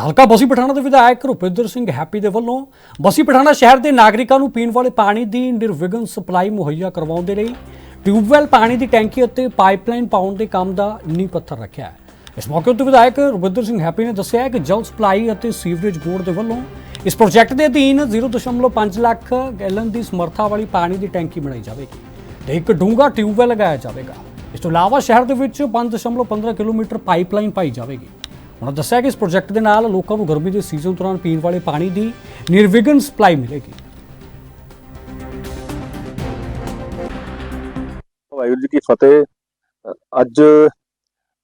ਹਲਕਾ ਬਸੀ ਪਠਾਣਾ ਦੇ ਵਿਧਾਇਕ ਰੁਪਿੰਦਰ ਸਿੰਘ ਹੈਪੀ ਦੇ ਵੱਲੋਂ ਬਸੀ ਪਠਾਣਾ ਸ਼ਹਿਰ ਦੇ ਨਾਗਰਿਕਾਂ ਨੂੰ ਪੀਣ ਵਾਲੇ ਪਾਣੀ ਦੀ ਨਿਰਵਿਘਨ ਸਪਲਾਈ ਮੁਹੱਈਆ ਕਰਵਾਉਣ ਦੇ ਲਈ ਟਿਊਬਵੈਲ ਪਾਣੀ ਦੀ ਟੈਂਕੀ ਅਤੇ ਪਾਈਪਲਾਈਨ ਪਾਉਣ ਦੇ ਕੰਮ ਦਾ ਨੀਂਹ ਪੱਥਰ ਰੱਖਿਆ ਹੈ। ਇਸ ਮੌਕੇ ਉੱਤੇ ਵਿਧਾਇਕ ਰੁਪਿੰਦਰ ਸਿੰਘ ਹੈਪੀ ਨੇ ਦੱਸਿਆ ਕਿ ਜਲ ਸਪਲਾਈ ਅਤੇ ਸੀਵਰੇਜ ਬੋਰਡ ਦੇ ਵੱਲੋਂ ਇਸ ਪ੍ਰੋਜੈਕਟ ਦੇ ਅਧੀਨ 0.5 ਲੱਖ ਗੈਲਨ ਦੀ ਸਮਰੱਥਾ ਵਾਲੀ ਪਾਣੀ ਦੀ ਟੈਂਕੀ ਬਣਾਈ ਜਾਵੇਗੀ ਤੇ ਇੱਕ ਡੂੰਘਾ ਟਿਊਬਵੈਲ ਲਗਾਇਆ ਜਾਵੇਗਾ। ਇਸ ਤੋਂ ਇਲਾਵਾ ਸ਼ਹਿਰ ਦੇ ਵਿੱਚ 5.15 ਕਿਲੋਮੀਟਰ ਪਾਈਪਲਾਈਨ ਪਾਈ ਜਾਵੇਗੀ। ਉਹਨਾਂ ਦੱਸਿਆ ਕਿ ਇਸ ਪ੍ਰੋਜੈਕਟ ਦੇ ਨਾਲ ਲੋਕਾਂ ਨੂੰ ਗਰਮੀ ਦੇ ਸੀਜ਼ਨ ਦੌਰਾਨ ਪੀਣ ਵਾਲੇ ਪਾਣੀ ਦੀ ਨਿਰਵਿਘਨ ਸਪਲਾਈ ਮਿਲੇਗੀ। ਵਾਹਿਗੁਰੂ ਜੀ ਕੀ ਫਤਿਹ। ਅੱਜ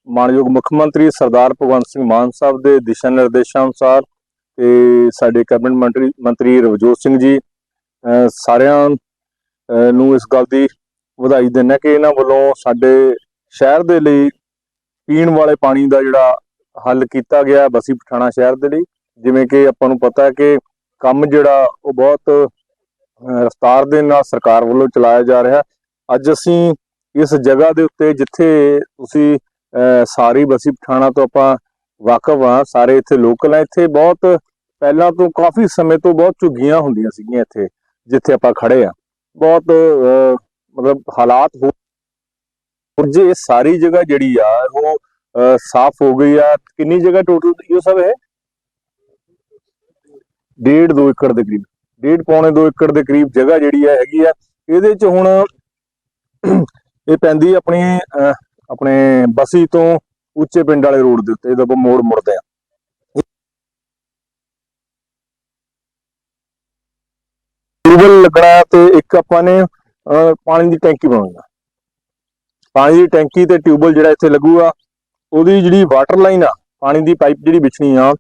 ਮਾਨਯੋਗ ਮੁੱਖ ਮੰਤਰੀ ਸਰਦਾਰ ਭਗਵੰਤ ਸਿੰਘ ਮਾਨ ਸਾਹਿਬ ਦੇ ਦਿਸ਼ਾ ਨਿਰਦੇਸ਼ਾਂ ਅਨੁਸਾਰ ਤੇ ਸਾਡੇ ਕੈਬਨਿਟ ਮੰਤਰੀ ਮੰਤਰੀ ਰਵਜੋਤ ਸਿੰਘ ਜੀ ਸਾਰਿਆਂ ਨੂੰ ਇਸ ਗੱਲ ਦੀ ਵਧਾਈ ਦਿੰਦਾ ਕਿ ਇਹਨਾਂ ਵੱਲੋਂ ਸਾਡੇ ਸ਼ਹਿਰ ਦੇ ਲਈ ਪੀਣ ਵਾਲੇ ਪਾਣੀ ਦਾ ਜਿਹੜਾ ਹੱਲ ਕੀਤਾ ਗਿਆ ਹੈ ਬਸੀ ਪਠਾਣਾ ਸ਼ਹਿਰ ਦੇ ਲਈ, ਜਿਵੇਂ ਕਿ ਆਪਾਂ ਨੂੰ ਪਤਾ ਹੈ ਕਿ ਕੰਮ ਜਿਹੜਾ ਉਹ ਬਹੁਤ ਰਫ਼ਤਾਰ ਦੇ ਨਾਲ ਸਰਕਾਰ ਵੱਲੋਂ ਚਲਾਇਆ ਜਾ ਰਿਹਾ। ਅੱਜ ਅਸੀਂ ਇਸ ਜਗ੍ਹਾ ਦੇ ਉੱਤੇ ਜਿੱਥੇ ਤੁਸੀਂ ਸਾਰੀ ਬਸੀ ਪਠਾਣਾ ਤੋਂ ਆਪਾਂ ਵਾਕਫ ਆ ਸਾਰੇ ਇੱਥੇ ਲੋਕਲ ਆ ਇੱਥੇ ਬਹੁਤ ਪਹਿਲਾਂ ਤੋਂ ਕਾਫੀ ਸਮੇਂ ਤੋਂ ਬਹੁਤ ਝੁੱਗੀਆਂ ਹੁੰਦੀਆਂ ਸੀਗੀਆਂ ਇੱਥੇ, ਜਿੱਥੇ ਆਪਾਂ ਖੜੇ ਆ ਬਹੁਤ ਮਤਲਬ ਹਾਲਾਤ ਹੋ ਜੇ ਸਾਰੀ ਜਗ੍ਹਾ ਜਿਹੜੀ ਆ, ਉਹ ਅਹ, ਸਾਫ਼ ਹੋ ਗਈ ਆ। ਕਿੰਨੀ ਜਗ੍ਹਾ ਟੋਟਲ ਇਹ ਸਭ ਡੇਢ ਦੋ ਏਕੜ ਦੇ ਕਰੀਬ। ਡੇਢ ਪੌਣੇ 2 ਏਕੜ ਦੇ ਕਰੀਬ ਜਗ੍ਹਾ ਜਿਹੜੀ ਆ ਹੈਗੀ ਆ। ਇਹਦੇ ਚ ਹੁਣ ਇਹ ਪੈਂਦੀ ਆਪਣੀ ਅਹ, ਆਪਣੇ ਬਸੀ ਤੋਂ ਉੱਚੇ ਪਿੰਡ ਵਾਲੇ ਰੋਡ ਦੇ ਉੱਤੇ। ਜਦੋਂ ਆਪਾਂ ਮੋੜ ਮੁੜਦੇ ਆ। ਟਿਊਬਲ ਲੱਗਣਾ ਤੇ ਇੱਕ ਆਪਾਂ ਨੇ ਅਹ, ਪਾਣੀ ਦੀ ਟੈਂਕੀ ਬਣਾਉਣੀ ਆ। ਪਾਣੀ ਦੀ ਟੈਂਕੀ ਤੇ ਟਿਊਬਲ ਜਿਹੜਾ ਇੱਥੇ ਲੱਗੂਗਾ। ਉਹਦੀ ਜਿਹੜੀ ਵਾਟਰ ਲਾਈਨ ਆ ਪਾਣੀ ਦੀ ਪਾਈਪ ਜਿਹੜੀ ਵਿਛਣੀ ਆ